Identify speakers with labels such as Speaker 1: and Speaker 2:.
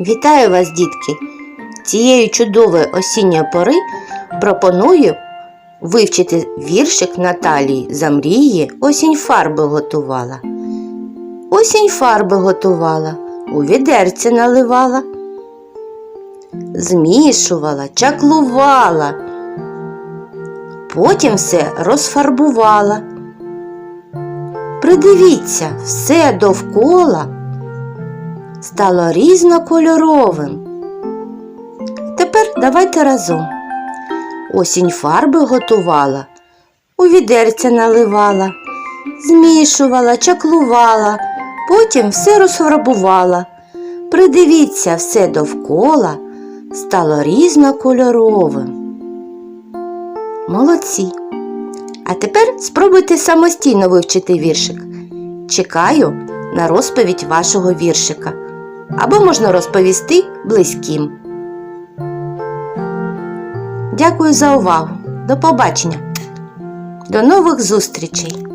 Speaker 1: Вітаю вас, дітки! Цієї чудової осінньої пори пропоную вивчити віршик Наталії Замрії Осінь фарби готувала. Осінь фарби готувала, у відерце наливала, змішувала, чаклувала, потім все розфарбувала. Придивіться, все довкола стало різнокольоровим. Тепер давайте разом. Осінь фарби готувала, у відерця наливала, змішувала, чаклувала, потім все розфарбувала. Придивіться, все довкола стало різнокольоровим. Молодці. А тепер спробуйте самостійно вивчити віршик. Чекаю на розповідь вашого віршика. Або можна розповісти близьким. Дякую за увагу. До побачення. До нових зустрічей!